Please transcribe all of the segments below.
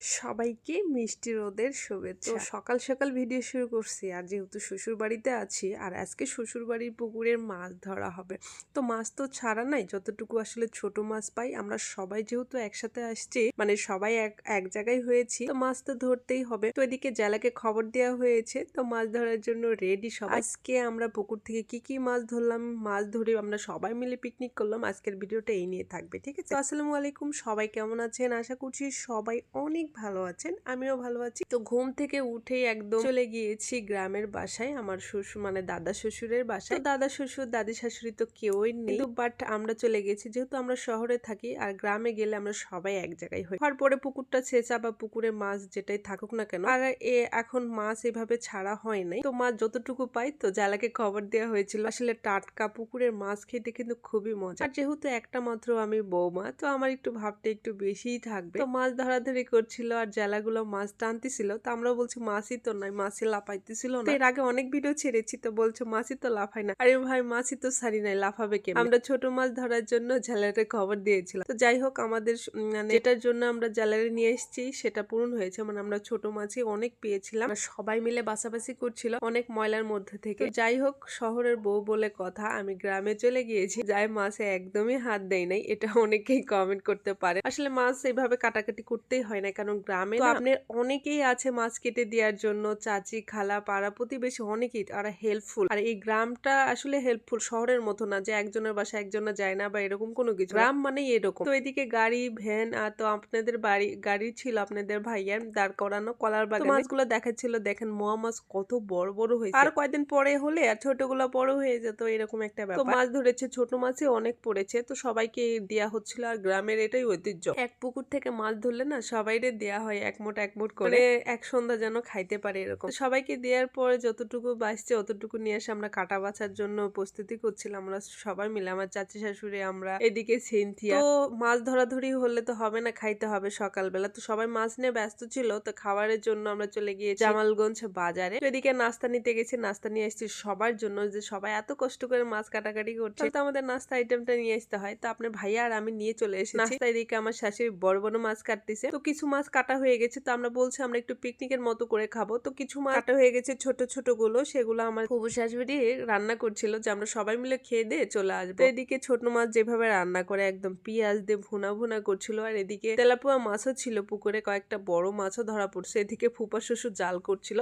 সবাইকে মিষ্টি রোদের শুভেচ্ছা। তো সকাল সকাল ভিডিও শুরু করছি। আর যেহেতু শ্বশুর বাড়িতে আছি, আর আজকে শ্বশুর বাড়ির পুকুরের মাছ ধরা হবে। তো মাছ তো ছাড়া নাই, যতটুকু আসলে ছোট মাছ পাই, আমরা সবাই যেহেতু একসাথে আসছি মানে সবাই এক এক জায়গায় হয়েছি, তো মাছ তো ধরতেই হবে। তো এদিকে জেলাকে খবর দেওয়া হয়েছে, তো মাছ ধরার জন্য রেডি সব আজকে আমরা পুকুর থেকে কি কি মাছ ধরলাম, মাছ ধরে আমরা সবাই মিলে পিকনিক করলাম। আজকের ভিডিওটা এই নিয়ে থাকবে, ঠিক আছে? আসসালামু আলাইকুম, সবাই কেমন আছেন? আশা করছি সবাই অনেক ভালো আছেন, আমিও ভালো আছি। তো ঘুম থেকে উঠেই একদম চলে গিয়েছি গ্রামের বাসায়, আমার শ্বশুর মানে দাদা শ্বশুরের বাসায়। দাদা শ্বশুর, দাদি শাশুড়ি তো কেউই নেই। বাট আমরা চলে গেছি, যেহেতু আমরা শহরে থাকি আর গ্রামে গেলে আমরা সবাই এক জায়গায় হই। তারপরে পুকুরটা ছেঁচা বা পুকুরে মাছ যেটাই থাকুক না কেন, আর এ এখন মাছ এভাবে ছাড়া হয় নাই। তো মাছ যতটুকু পাই, তো জ্বালাকে খবর দেওয়া হয়েছিল। আসলে টাটকা পুকুরের মাছ খেতে কিন্তু খুবই মজা। আর যেহেতু একটা মাত্র আমি বৌমা, তো আমার একটু ভাবটা একটু বেশিই থাকবে। তো মাছ ধরাধরি করছিল আর জেলাগুলো মাছ টানতেছিল তো আমরা বলছি মাছই তো নাই মাছই লাফাইতেছিল না। এর আগে অনেক ভিডিও ছেড়েছি তো বলছো মাছই তো লাফাই না। আরে ভাই মাছই তো সারি নাই লাফাবে কে আমরা ছোট মাছ ধরার জন্য জেলারে খবর দিয়েছিলাম। তো যাই হোক আমাদের মানে যেটার জন্য আমরা জেলারে নিয়ে এসেছি সেটা পূরণ হয়েছে। মানে আমরা ছোট মাছই অনেক পেয়েছিলাম। সবাই মিলে বাসাবাসি করছিল অনেক ময়লার মধ্যে থেকে। যাই হোক শহরের বউ বলে কথা আমি গ্রামে চলে গিয়েছি যাই মাছে একদমই হাত দেয় নাই। এটা অনেকেই কমেন্ট করতে পারে। আসলে মাছ এইভাবে কাটাকাটি করতেই হয় না কারণ গ্রামে তো আপনার অনেকেই আছে মাছ কেটে দেওয়ার জন্য চাচি খালা পাড়া প্রতিবেশী অনেকেই তারা হেল্পফুল আর এই গ্রামটা আসলে হেল্পফুল শহরের মতো না যে একজনের বাসা একজনের যায় না বা এরকম কোনো কিছু গ্রাম মানে এরকম। তো এদিকে গাড়ি ভ্যান আর তো আপনাদের বাড়ি গাড়ি ছিল আপনাদের ভাইয়ার দাঁড় করানো কলার বাগান। মাছগুলো দেখাচ্ছিল দেখেন মোয়া মাছ কত বড় বড় হয়েছে। আর কয়েকদিন পরে হলে আর ছোটগুলো বড় হয়ে যেত এরকম একটা ব্যাপার। তো মাছ ধরেছে ছোট মাছে অনেক পড়েছে তো সবাইকে দেয়া হচ্ছিল। আর গ্রামের এটাই ঐতিহ্য। এক পুকুর থেকে মাছ ধরলে না সবাইরে দেয়া হয় এক মোট এক মোট করে। এক সন্ধ্যা যেন খাইতে পারে এরকম। সবাইকে দেওয়ার পরে যতটুকু বাঁচছে অতটুকু নিয়ে এসে আমরা কাটা বাছার জন্য প্রস্তুতি করছিলাম। আমরা সবাই মিলে আমার চাচি শাশুড়ি আমরা এদিকে সিনথিয়া। তো মাছ ধরাধরি হলে তো হবে না খাইতে হবে সকালবেলা। তো সবাই মাছ নিয়ে ব্যস্ত ছিল তো খাবারের জন্য আমরা চলে গিয়ে জামালগঞ্জ বাজারে। তো এদিকে নাস্তা নিতে গেছি নাস্তা নিয়ে এসেছি সবার জন্য। যে সবাই এত কষ্ট করে মাছ কাটাকাটি করছে। তো আমাদের নাস্তা আইটেমটা নিয়ে আসতে হয়। তো আপনার ভাইয়া আর আমি নিয়ে চলে এসেছি। নাস্তা এদিকে আমার শাশুড়ি বড় বড় মাছ কাটতেছে। তো কিছু মাছ কাটা হয়ে গেছে তো আমরা বলছি আমরা একটু পিকনিকের মতো করে খাব। তো কিছু মাছ কাটা হয়ে গেছে ছোট ছোটগুলো সেগুলো আমার ফুবু শাশুড়ি রান্না করছিল যে আমরা সবাই মিলে খেয়ে দিয়ে চলে আসব। এদিকে ছোট মাছ যেভাবে রান্না করে একদম পেঁয়াজ দিয়ে ভুনা ভুনা করছিল আর এদিকে তেলাপোয়া মাছও ছিল পুকুরে কয়েকটা বড় মাছও ধরা পড়ছে এদিকে ফুপা শ্বশুর জাল করছিল।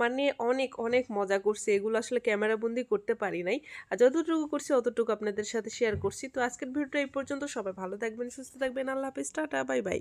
মানে অনেক অনেক মজা করছে এগুলো আসলে ক্যামেরা বন্দি করতে পারি নাই। আর যতটুকু করছি অতটুকু আপনাদের সাথে শেয়ার করছি। তো আজকের ভিডিওটা এই পর্যন্ত সবাই ভালো থাকবেন সুস্থ থাকবেন আল্লাহ হাফিজ টাটা বাই বাই।